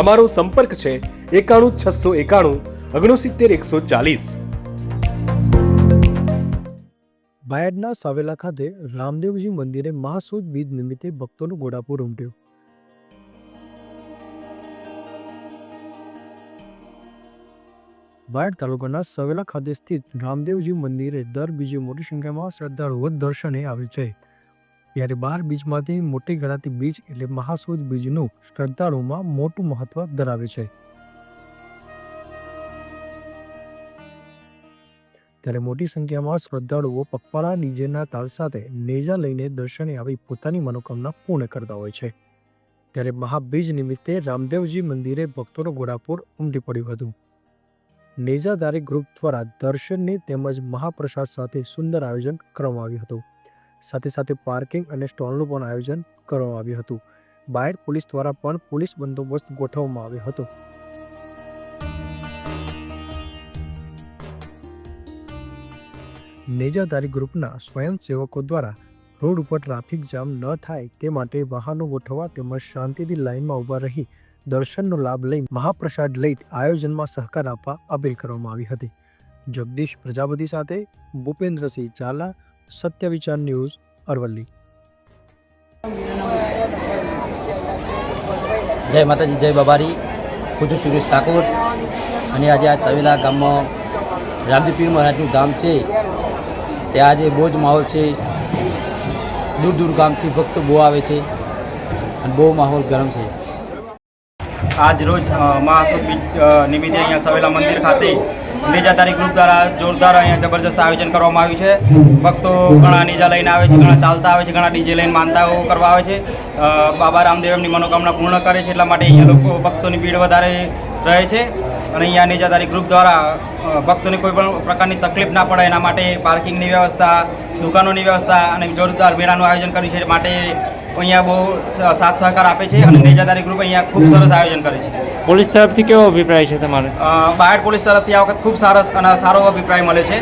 અમારો સંપર્ક છે એકાણું છસો એકાણું ઓગણસિત્તેર એકસો ચાલીસ. બાયડના સાવેલા ખાતે રામદેવજી મંદિરે મહાસુદ બીજ નિમિત્તે ભક્તોનું ઘોડાપુર ઉમટ્યું. બાયડ તાલુકાના સવેલા ખાતે સ્થિત રામદેવજી મંદિરે દર બીજે મોટી સંખ્યામાં શ્રદ્ધાળુઓ દર્શને આવે છે. ત્યારે બાર બીજમાંથી મોટી ગણાતી બીજ એટલે મહાસૂદ બીજનું શ્રદ્ધાળુઓમાં મોટું મહત્વ ધરાવે છે. ત્યારે મોટી સંખ્યામાં શ્રદ્ધાળુઓ પગપાળા ડીજેના તાલ સાથે નેજા લઈને દર્શને આવી પોતાની મનોકામના પૂર્ણ કરતા હોય છે. ત્યારે મહાબીજ નિમિત્તે રામદેવજી મંદિરે ભક્તોનો ઘોડાપૂર ઉમટી પડ્યું હતું. નેજાધારી ગ્રુપ દ્વારા દર્શનની તેમજ મહાપ્રસાદ સાથે સુંદર આયોજન કરવામાં આવ્યું હતું. સાથે સાથે પાર્કિંગ અને સ્ટોલનું પણ આયોજન કરવામાં આવ્યું હતું. બાયડ પોલીસ દ્વારા પણ પોલીસ બંદોબસ્ત ગોઠવવામાં આવ્યો હતો. નેજાધારી ગ્રુપના સ્વયંસેવકો દ્વારા રોડ ઉપર ટ્રાફિક જામ ન થાય તે માટે વાહનો ગોઠવવા તેમજ શાંતિથી લાઇનમાં ઊભા રહી દર્શનનો લાભ લઈ મહાપ્રસાદ લઈ આયોજનમાં સહકાર આપવા અપીલ કરવામાં આવી હતી. જગદીશ પ્રજાપતિ સાથે ભૂપેન્દ્રસિંહ ઝાલા સત્ય વિચાર ન્યૂઝ અરવલ્લી. જય માતાજી જય બાબારી. હું છું સુરેશ ઠાકોર. અને આજે આ સવેલા ગામમાં રામદેવપીર મહારાજનું ગામ છે. ત્યાં આજે બહુ જ માહોલ છે. દૂર દૂર ગામથી ભક્તો બહુ આવે છે. અને બહુ માહોલ ગરમ છે. આજ રોજ મહાસુદ નિમિત્તે અહીંયા સવેલા મંદિર ખાતે નેજાધારી ગ્રુપ દ્વારા જોરદાર અહીંયા જબરજસ્ત આયોજન કરવામાં આવ્યું છે. ભક્તો ઘણા નીજા લઈને આવે છે, ઘણા ચાલતા આવે છે, ઘણા ડીજે લઈને માનતાઓ કરવા આવે છે. બાબા રામદેવ એમની મનોકામના પૂર્ણ કરે છે, એટલા માટે અહીંયા લોકો ભક્તોની ભીડ વધારે રહે છે. અને અહીંયા નિજાદારી ગ્રુપ દ્વારા ભક્તોને કોઈ પણ પ્રકારની તકલીફ ના પડે એના માટે પાર્કિંગની વ્યવસ્થા દુકાનોની વ્યવસ્થા અને જોરદાર મેળાનું આયોજન કર્યું છે માટે અહીંયા બહુ સાથ સહકાર આપે છે અને નિજાદારી ગ્રુપ અહીંયા ખૂબ સરસ આયોજન કરે છે. પોલીસ તરફથી કેવો અભિપ્રાય છે તમારે? બાયડ પોલીસ તરફથી આ વખત ખૂબ સરસ અને સારો અભિપ્રાય મળે છે.